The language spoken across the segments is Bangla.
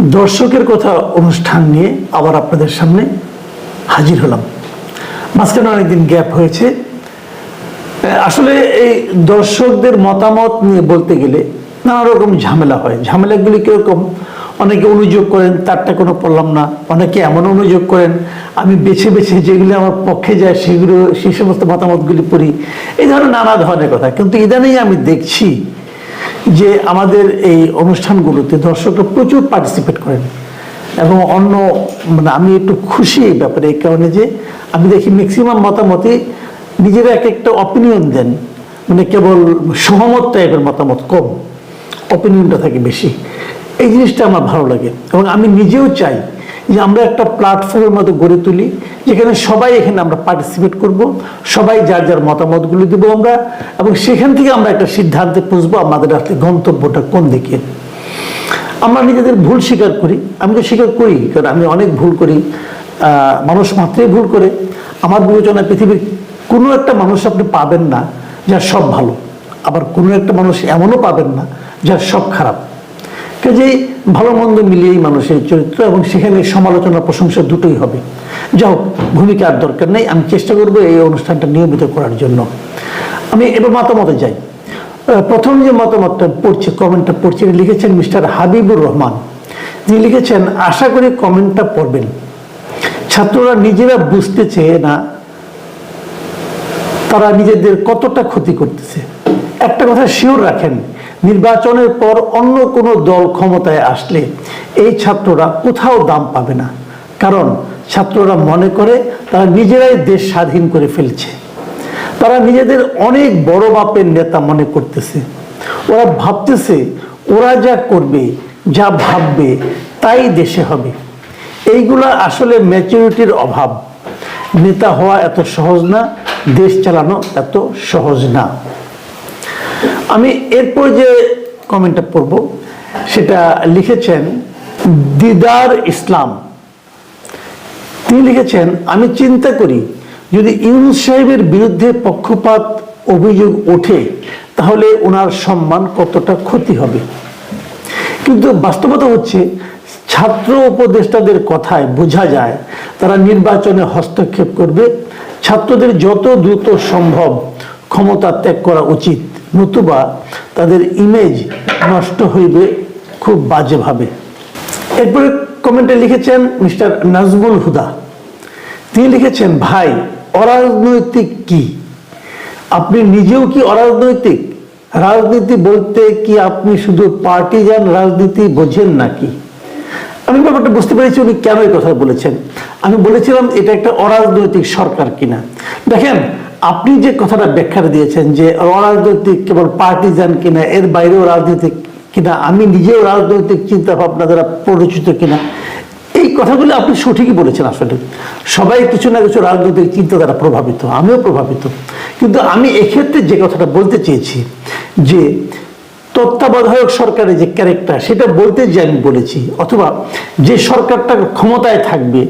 দর্শকের কথা অনুষ্ঠান নিয়ে আবার আপনাদের সামনে হাজির হলাম। মাঝখানে অনেকদিন গ্যাপ হয়েছে। আসলে এই দর্শকদের মতামত নিয়ে বলতে গেলে নানা রকম ঝামেলা হয়। ঝামেলাগুলি কীরকম? অনেকে অনুযোগ করেন, তারটা কোনো পড়লাম না। অনেকে এমন অনুযোগ করেন, আমি বেছে বেছে যেগুলি আমার পক্ষে যায়, সেগুলো সেই সমস্ত মতামতগুলি পড়ি। এই ধরনের নানা ধরনের কথা। কিন্তু ইদানেই আমি দেখছি যে আমাদের এই অনুষ্ঠানগুলোতে দর্শকরা প্রচুর পার্টিসিপেট করেন। এবং অন্য মানে আমি একটু খুশি এই ব্যাপারে, এই কারণে যে আমি দেখি ম্যাক্সিমাম মতামতে নিজেরা এক একটা অপিনিয়ন দেন। মানে কেবল সহমত টাইপের মতামত কম অপিনিয়নটা থাকে বেশি। এই জিনিসটা আমার ভালো লাগে। এবং আমি নিজেও চাই যে আমরা একটা প্ল্যাটফর্মের মতো গড়ে তুলি, যেখানে সবাই এখানে আমরা পার্টিসিপেট করব, সবাই যার যার মতামতগুলো দেবো আমরা, এবং সেখান থেকে আমরা একটা সিদ্ধান্তে পুষবো আমাদের আসলে গন্তব্যটা কোন দিকে। আমরা নিজেদের ভুল স্বীকার করি, আমি তো স্বীকার করি, কারণ আমি অনেক ভুল করি মানুষ মাত্রই ভুল করে। আমার বিবেচনায় পৃথিবীর কোনো একটা মানুষ আপনি পাবেন না যার সব ভালো, আবার কোনো একটা মানুষ এমনও পাবেন না যার সব খারাপ। কাজেই ভালো মন্দ মিলিয়েই মানুষের চরিত্র এবং সেখানে সমালোচনা প্রশংসা দুটোই হবে। যাই হোক আর দরকার নেই, আমি চেষ্টা করব এই অনুষ্ঠানটা নিয়মিত করার জন্য। আমি এবার মতামতে যাই। প্রথম যে মতামতটা পড়ছে, কমেন্টটা পড়ছে লিখেছেন মিস্টার হাবিবুর রহমান। তিনি লিখেছেন, আশা করি কমেন্টটা পড়বেন। ছাত্ররা নিজেরা বুঝতে চেয়ে না, তারা নিজেদের কতটা ক্ষতি করতেছে। একটা কথা শিওর রাখেন নির্বাচনের পর অন্য কোনো দল ক্ষমতায় আসলে এই ছাত্ররা কোথাও দাম পাবে না। কারণ ছাত্ররা মনে করে তারা নিজেরাই দেশ স্বাধীন করে ফেলছে। তারা নিজেদের অনেক বড় বাপের নেতা মনে করতেছে। ওরা ভাবতেছে, ওরা যা করবে, যা ভাববে, তাই দেশে হবে। এইগুলা আসলে ম্যাচুরিটির অভাব। নেতা হওয়া এত সহজ না, দেশ চালানো এত সহজ না। আমি এরপর যে কমেন্টটা পড়ব, সেটা লিখেছেন দিদার ইসলাম। তিনি লিখেছেন, আমি চিন্তা করি, যদি ইউনুস সাহেবের বিরুদ্ধে পক্ষপাত অভিযোগ ওঠে, তাহলে ওনার সম্মান কতটা ক্ষতি হবে? কিন্তু বাস্তবতা হচ্ছে, ছাত্র উপদেষ্টাদের কথায় বোঝা যায়, তারা নির্বাচনে হস্তক্ষেপ করবে। ছাত্রদের যত দ্রুত সম্ভব ক্ষমতা ত্যাগ করা উচিত। নতুবা তাদের ইমেজ নষ্ট হইবে খুব বাজেভাবে। এরপরে কমেন্টে লিখেছেন মিস্টার নাজমুল হুদা। তিনি লিখেছেন, ভাই, অরাজনৈতিক কি? আপনি নিজেও কি অরাজনৈতিক? রাজনীতি বলতে কি আপনি শুধু পার্টিজান রাজনীতি বোঝেন নাকি? আমি ব্যাপারটা বুঝতে পেরেছি উনি কেন এই কথা বলেছেন। আমি বলেছিলাম, এটা একটা অরাজনৈতিক সরকার কিনা? দেখেন আপনি যে কথাটা ব্যাখ্যা দিয়েছেন যে অরাজনৈতিক কেবল পার্টিজান কিনা, এর বাইরেও রাজনৈতিক কিনা, আমি নিজেও রাজনৈতিক চিন্তা ভাবনা দ্বারা পরিচিত কিনা, এই কথাগুলো আপনি সঠিকই বলেছেন আসলে। সবাই কিছু না কিছু রাজনৈতিক চিন্তা দ্বারা প্রভাবিত, আমিও প্রভাবিত। কিন্তু আমি এক্ষেত্রে যে কথাটা বলতে চেয়েছি, যে তত্ত্বাবধায়ক সরকারের যে ক্যারেক্টার সেটা বলতে যে আমি বলেছি, অথবা যে সরকারটা ক্ষমতায় থাকবে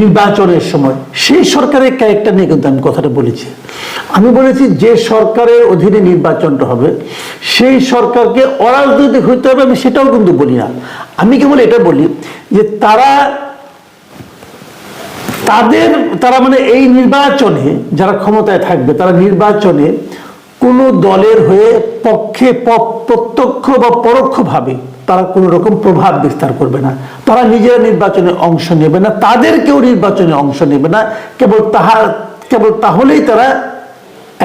নির্বাচনের সময়, সেই সরকারের ক্যারেক্টার নিয়ে কিন্তু আমি কথাটা বলেছি। আমি বলেছি যে সরকারের অধীনে নির্বাচনটা হবে, সেই সরকারকে অরাজনৈতিক হইতে হবে, আমি সেটাও কিন্তু বলি না। আমি কেবল এটা বলি যে তারা, তাদের, তারা মানে এই নির্বাচনে যারা ক্ষমতায় থাকবে, তারা নির্বাচনে কোনো দলের হয়ে পক্ষে প্রত্যক্ষ বা পরোক্ষভাবে তারা কোনো রকম প্রভাব বিস্তার করবে না। তারা নিজেরা নির্বাচনে অংশ নেবে না তাদের কেউ নির্বাচনে অংশ নেবে না। কেবল তাহার কেবল তাহলেই তারা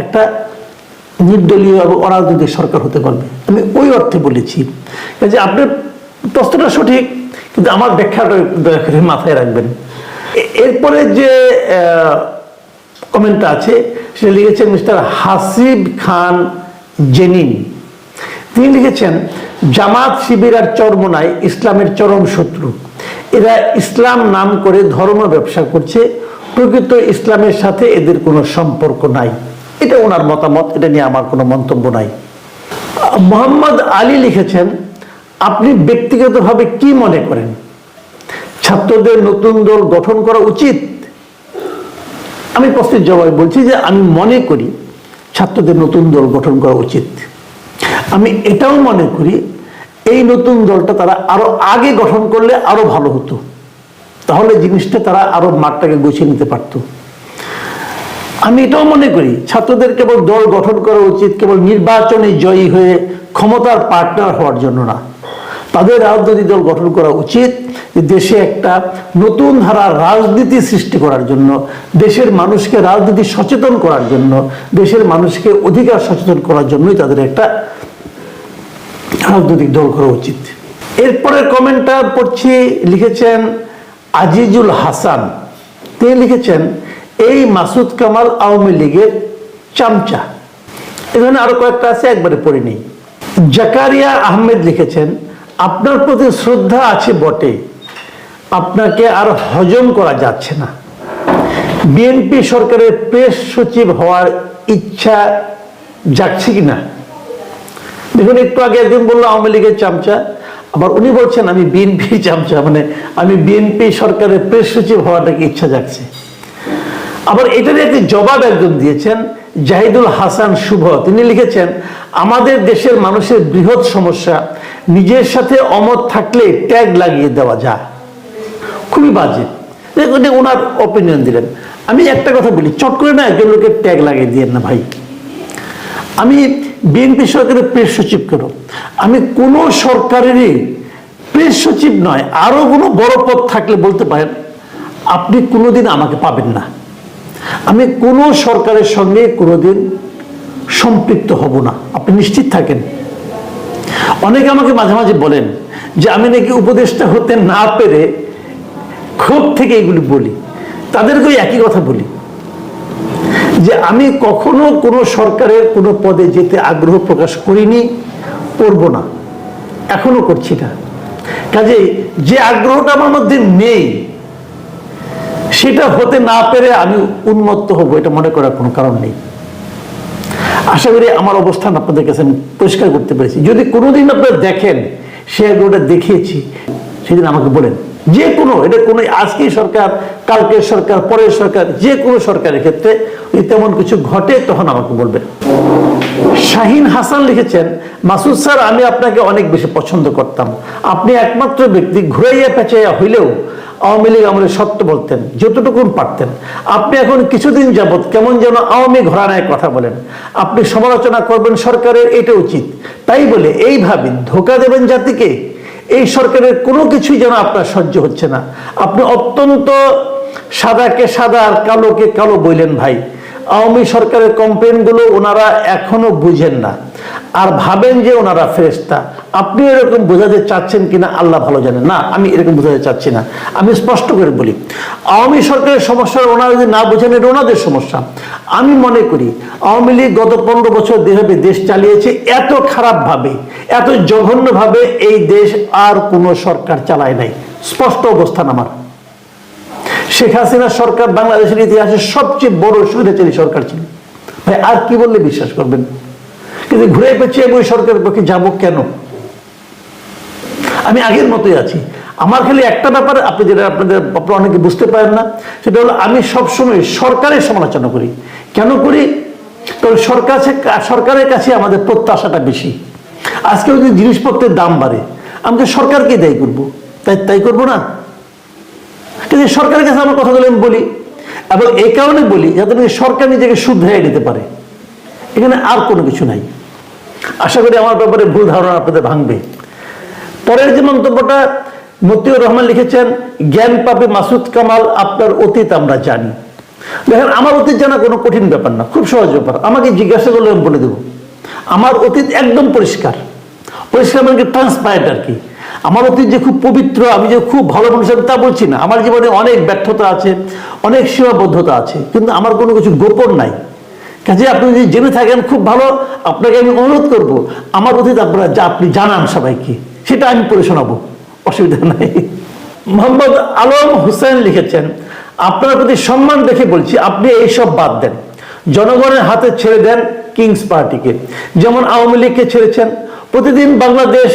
একটা নির্দলীয় এবং অরাজনৈতিক সরকার হতে পারবে। আমি ওই অর্থে বলেছি যে আপনার প্রশ্নটা সঠিক, কিন্তু আমার ব্যাখ্যাটা মাথায় রাখবেন। এরপরে যে কমেন্টটা আছে সে লিখেছেন মিস্টার হাসিব খান জেনিন। তিনি লিখেছেন, জামাত শিবির আর চরমনায় ইসলামের চরম শত্রু। এরা ইসলাম নাম করে ধর্ম ব্যবসা করছে, প্রকৃত ইসলামের সাথে এদের কোনো সম্পর্ক নাই। এটা ওনার মতামত, এটা নিয়ে আমার কোনো মন্তব্য নাই। মোহাম্মদ আলী লিখেছেন, আপনি ব্যক্তিগতভাবে কি মনে করেন? ছাত্রদের নতুন দল গঠন করা উচিত আমি প্রশ্নের জবাবে বলছি যে আমি মনে করি ছাত্রদের নতুন দল গঠন করা উচিত। আমি এটাও মনে করি এই নতুন দলটা তারা আরও আগে গঠন করলে আরও ভালো হতো। তাহলে জিনিসটা তারা আরও মাঠটাকে গুছিয়ে নিতে পারতো। আমি এটাও মনে করি ছাত্রদের কেবল দল গঠন করা উচিত কেবল নির্বাচনে জয়ী হয়ে ক্ষমতার পার্টনার হওয়ার জন্য না। তাদের রাজনৈতিক দল গঠন করা উচিত দেশে একটা নতুন ধারা রাজনীতি সৃষ্টি করার জন্য, দেশের মানুষকে রাজনীতি সচেতন করার জন্য, দেশের মানুষকে অধিকার সচেতন করার জন্যই তাদের একটা রাজনৈতিক দল করা উচিত। এরপরে কমেন্টটা পড়ছি, লিখেছেন আজিজুল হাসান। তিনি লিখেছেন, এই মাসুদ কামাল আওয়ামী লীগের চামচা। এখানে আরও কয়েকটা আছে, একবারে পড়ে নেই। জাকারিয়া আহমেদ লিখেছেন, আপনার প্রতি শ্রদ্ধা আছে বটে। আপনাকে আর হজম করা যাচ্ছে না। বিএনপি সরকারের প্রেস সচিব হওয়ার ইচ্ছা যাচ্ছে কিনা? দেখুন, একটু আগে একদিন বলল, আওয়ামী লীগের চামচা। আবার উনি বলছেন, আমি বিএনপি চামচা। মানে আমি বিএনপি সরকারের প্রেস সচিব হওয়াটাকে ইচ্ছা জাগছে। আবার এটার একটি জবাব একজন দিয়েছেন, জাহিদুল হাসান শুভ। তিনি লিখেছেন, আমাদের দেশের মানুষের বৃহৎ সমস্যা, নিজের সাথে অমত থাকলে ট্যাগ লাগিয়ে দেওয়া যায়। খুবই বাজে। ওনার অপিনিয়ন দিলেন। আমি একটা কথা বলি, চট করে না একজন লোকের ট্যাগ লাগিয়ে দিয়েন না ভাই। আমি বিএনপি সরকারের প্রেস সচিব কেন? আমি কোনো সরকারেরই প্রেস সচিব নয়, আরও কোনো বড় পদ থাকলে বলতে পারেন, আপনি কোনোদিন আমাকে পাবেন না। আমি কোনো সরকারের সঙ্গে কোনোদিন সম্পৃক্ত হব না। আপনি নিশ্চিত থাকেন? অনেকে আমাকে মাঝে মাঝে বলেন যে, আমি নাকি উপদেষ্টা হতে না পেরে ক্ষোভ থেকে এগুলি বলি তাদেরকে একই কথা বলি। যে আমি কখনো কোনো সরকারের কোনো পদে যেতে আগ্রহ প্রকাশ করিনি, করব না। এখনও করছি না কাজেই যে আগ্রহটা আমার মধ্যে নেই, সেটা হতে না পেরে আমি উন্মত্ত হব, এটা মনে করার কোনো কারণ নেই। আশা করি আমার অবস্থান আপনাদের কাছে আমি পরিষ্কার করতে পেরেছি। যদি কোনোদিন আপনারা দেখেন সে আগ্রহটা দেখিয়েছি, সেদিন আমাকে বলেন। যে কোনো এটা কোনো আজকেই সরকার, কালকের সরকার, পরের সরকার যে কোনো সরকারের ক্ষেত্রে তেমন কিছু ঘটে, তখন আমাকে বলবেন। শাহিন হাসান লিখেছেন, মাসুদ স্যার, আমি আপনাকে অনেক বেশি পছন্দ করতাম। আপনি একমাত্র ব্যক্তি, ঘুরাইয়া পেঁচাইয়া হইলেও আওয়ামী লীগ আমলে সত্য বলতেন যতটুকুন পারতেন। আপনি এখন কিছুদিন যাবৎ কেমন যেন আওয়ামী ঘরানায় কথা বলেন। আপনি সমালোচনা করবেন সরকারের, এটা উচিত। তাই বলে, এইভাবে ধোকা দেবেন জাতিকে? এই সরকারের কোনো কিছুই যেন আপনার সহ্য হচ্ছে না। আপনি অত্যন্ত সাদাকে সাদা আর কালোকে কালো বললেন ভাই। আওয়ামী সরকারের কমপ্লেনগুলো ওনারা এখনও বুঝেন না। আর ভাবেন যে ওনারা ফেরেস্তা আপনি এরকম বোঝাতে চাচ্ছেন কিনা আল্লাহ ভালো জানেন না, আমি এরকম বোঝাতে চাচ্ছি না। আমি স্পষ্ট করে বলি, আওয়ামী সরকারের সমস্যা ওনারা যদি না বোঝেন, এটা ওনাদের সমস্যা। আমি মনে করি, আওয়ামী লীগ গত পনেরো বছর যেভাবে দেশ চালিয়েছে, এত খারাপভাবে, এত জঘন্যভাবে এই দেশ আর কোনো সরকার চালায় নাই। স্পষ্ট অবস্থান আমার। শেখ হাসিনা সরকার বাংলাদেশের ইতিহাসে সবচেয়ে বড় সুবিধাচারী সরকার ছিল। ভাই, আর কি বললে বিশ্বাস করবেন? কিন্তু ঘুরে পেঁচিয়ে ওই সরকারের পক্ষে যাব কেন? আমি আগের মতোই আছি। আমার খালি একটা ব্যাপার, আপনি যেটা আপনাদের আপনারা অনেকে বুঝতে পারেন না, সেটা হলো আমি সবসময় সরকারের সমালোচনা করি। কেন করি? কারণ সরকার সরকারের কাছে আমাদের প্রত্যাশাটা বেশি। আজকে যদি জিনিসপত্রের দাম বাড়ে, আমি তো সরকারকে দায়ী করব। তাই তাই করব না? কিন্তু সরকারের কাছে আমার কথাগুলো আমি বলি। এবং এই কারণে বলি, যাতে সরকার নিজেকে শুধরাই নিতে পারে। এখানে আর কোনো কিছু নাই। আশা করি আমার ব্যাপারে ভুল ধারণা আপনাদের ভাঙবে। পরের যে মন্তব্যটা মতিউর রহমান লিখেছেন, জ্ঞান পাবে মাসুদ কামাল, আপনার অতীত আমরা জানি। দেখেন, আমার অতীত জানা কোনো কঠিন ব্যাপার না, খুব সহজ ব্যাপার। আমাকে জিজ্ঞাসা করলে আমি বলে দেবো, আমার অতীত একদম পরিষ্কার। পরিষ্কার মানে ট্রান্সপারেন্ট আর কি। আমার অতীত যে খুব পবিত্র, আমি যে খুব ভালো মানুষ, আমি তা বলছি না। আমার জীবনে অনেক ব্যর্থতা আছে, অনেক সীমাবদ্ধতা আছে, কিন্তু আমার কোনো কিছু গোপন নাই। কাজে আপনি যদি জেনে থাকেন, খুব ভালো, আপনাকে আমি অনুরোধ করব, আমার অতীত আপনারা যা আপনি জানান সবাইকে, সেটা আমি পড়ে শোনাবো, অসুবিধা নাই। মোহাম্মদ আলম হুসেন লিখেছেন, আপনার প্রতি সম্মান দেখে বলছি, আপনি এইসব বাদ দেন। জনগণের হাতে ছেড়ে দেন কিংস পার্টিকে। যেমন আওয়ামী লীগকে ছেড়েছেন, প্রতিদিন বাংলাদেশ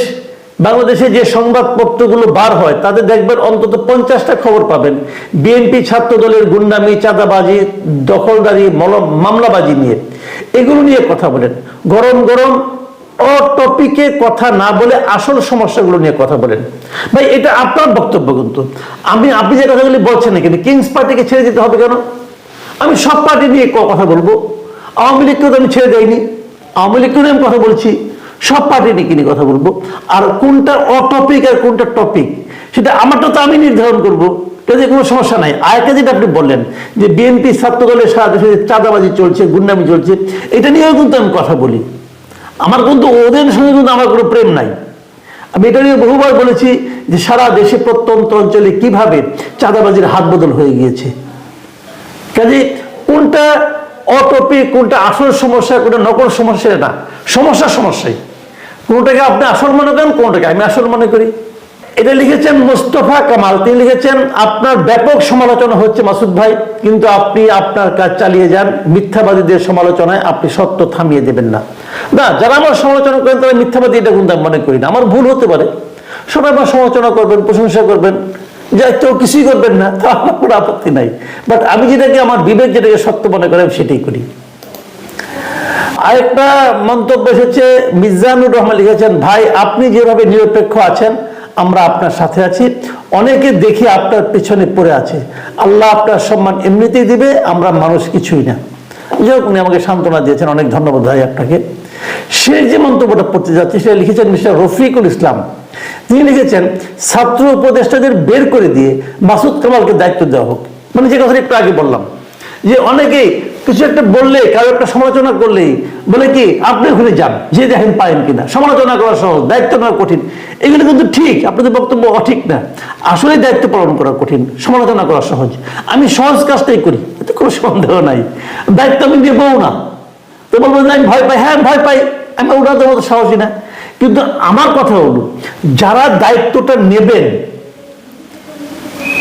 বাংলাদেশে যে সংবাদপত্রগুলো বার হয়, তাদের দেখবেন অন্তত পঞ্চাশটা খবর পাবেন। বিএনপি ছাত্র দলের গুন্ডামি, চাঁদাবাজি, দখলদারি মল- মামলাবাজি নিয়ে। এগুলো নিয়ে কথা বলেন। গরম গরম ও টপিকে কথা না বলে আসল সমস্যাগুলো নিয়ে কথা বলেন। ভাই, এটা আপনার বক্তব্য কিন্তু। আমি, আপনি যে কথাগুলি বলছেন না কিন্তু কিংস পার্টিকে ছেড়ে দিতে হবে কেন? আমি সব পার্টি নিয়ে কথা বলব। আওয়ামী লীগকেও তো আমি ছেড়ে দেয়নি আওয়ামী লীগকেও আমি কথা বলছি। সব পার্টি নিয়ে নিয়ে কথা বলব। আর কোনটা অটপিক আর কোনটা টপিক, সেটা আমারটা তো আমি নির্ধারণ করব। কাজে কোনো সমস্যা নাই। আরেকটা যেটা আপনি বললেন, যে বিএনপি ছাত্র দলের সারা দেশে চাঁদাবাজি চলছে, গুন্ডামি চলছে, এটা নিয়েও কিন্তু আমি কথা বলি। আমার কিন্তু ওদের সঙ্গে কিন্তু আমার কোনো প্রেম নাই। আমি এটা নিয়ে বহুবার বলেছি যে সারা দেশে প্রত্যন্ত অঞ্চলে কীভাবে চাঁদাবাজির হাত বদল হয়ে গিয়েছে। কাজে কোনটা অটপিক, কোনটা আসল সমস্যা, কোনটা নকল সমস্যা না। সমস্যা সমস্যাই। কোনটাকে আপনি আসল মনে করেন কোনটাকে আমি আসল মনে করি। এটা লিখেছেন মোস্তফা কামাল। তিনি লিখেছেন, আপনার ব্যাপক সমালোচনা হচ্ছে মাসুদ ভাই, কিন্তু আপনি আপনার কাজ চালিয়ে যান। মিথ্যাবাদীদের সমালোচনায় আপনি সত্য থামিয়ে দেবেন না। না, যারা আমার সমালোচনা করেন, তারা মিথ্যাবাদী এটা কিন্তু মনে করি না। আমার ভুল হতে পারে। সবাই আমার সমালোচনা করবেন, প্রশংসা করবেন। যা কেউ কিছুই করবেন না, তা আমার কোনো আপত্তি নাই। বাট আমি যেটাকে, আমার বিবেক যেটাকে সত্য মনে করে, আমি সেটাই করি। আরেকটা মন্তব্য এসেছে, মিজানুর রহমান লিখেছেন, ভাই, আপনি যেভাবে নিরপেক্ষ আছেন, আমরা আপনার সাথে আছি। অনেকে দেখি আপনার পেছনে পড়ে আছে। আল্লাহ আপনার সম্মান এমনিতেই দিবে, আমরা মানুষ কিছুই না। যাই উনি আমাকে সান্ত্বনা দিয়েছেন। অনেক ধন্যবাদ ভাই আপনাকে। সে যে মন্তব্যটা পড়তে যাচ্ছে, সেটা লিখেছেন মিস্টার রফিকুল ইসলাম। তিনি লিখেছেন, ছাত্র উপদেষ্টাদের বের করে দিয়ে মাসুদ কামালকে দায়িত্ব দেওয়া হোক। মানে যে কথাটা একটু আগে বললাম, যে অনেকেই কিছু একটা বললে, কারও একটা সমালোচনা করলেই বলে কি, আপনি ওখানে যান, যে দেখেন পারেন কিনা। সমালোচনা করা সহজ, দায়িত্ব নেওয়া কঠিন। এগুলো কিন্তু ঠিক, আপনাদের বক্তব্য অঠিক না। আসলে দায়িত্ব পালন করা কঠিন, সমালোচনা করা সহজ। আমি সহজ কাজটাই করি, এতে কোনো সন্দেহ নাই। দায়িত্ব আমি নেবও না। তো বলব আমি ভয় পাই। হ্যাঁ ভয় পাই, আমি ওনাদের মতো সাহসী না। কিন্তু আমার কথা হলো যারা দায়িত্বটা নেবেন,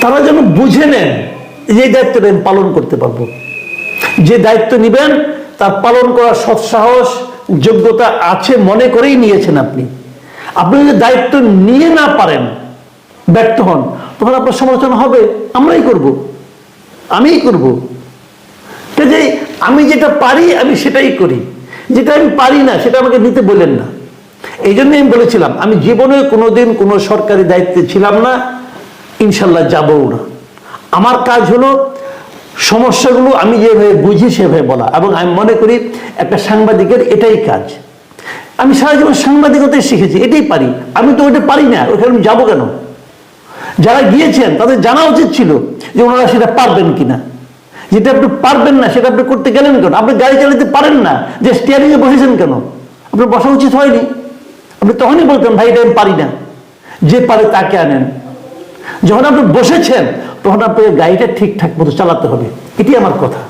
তারা যেন বুঝে নেন, যে দায়িত্বটা আমি পালন করতে পারব। যে দায়িত্ব নেবেন, তার পালন করার সৎসাহস যোগ্যতা আছে মনে করেই নিয়েছেন আপনি। আপনি যদি দায়িত্ব নিয়ে না পারেন, ব্যর্থ হন, তখন আপনার সমালোচনা হবে, আমরাই করব। আমিই করব। কাজেই আমি যেটা পারি, আমি সেটাই করি। যেটা আমি পারি না, সেটা আমাকে নিতে বলেন না। এই জন্য আমি বলেছিলাম, আমি জীবনে কোনোদিন কোনো সরকারি দায়িত্বে ছিলাম না, ইনশাল্লাহ যাবও না। আমার কাজ হলো সমস্যাগুলো আমি যেভাবে বুঝি, সেভাবে বলা। এবং আমি মনে করি একটা সাংবাদিকের এটাই কাজ। আমি সারা জীবন সাংবাদিকতাই শিখেছি, এটাই পারি। আমি তো ওটা পারি না ওখানে আমি যাব কেন? যারা গিয়েছেন, তাদের জানা উচিত ছিল যে ওনারা সেটা পারবেন কিনা। যেটা আপনি পারবেন না, সেটা আপনি করতে গেলেন কেন? আপনি গাড়ি চালাতে পারেন না, যে স্টিয়ারিং এ বসেছেন কেন? আপনার বসা উচিত হয়নি। আপনি তখনই বলতেন, ভাই, এটা আমি পারি না। যে পারে তাকে আনেন। যখন আপনি বসেছেন তখন আপনাকে গাড়িটা ঠিকঠাক মতো চালাতে হবে। এটি আমার কথা।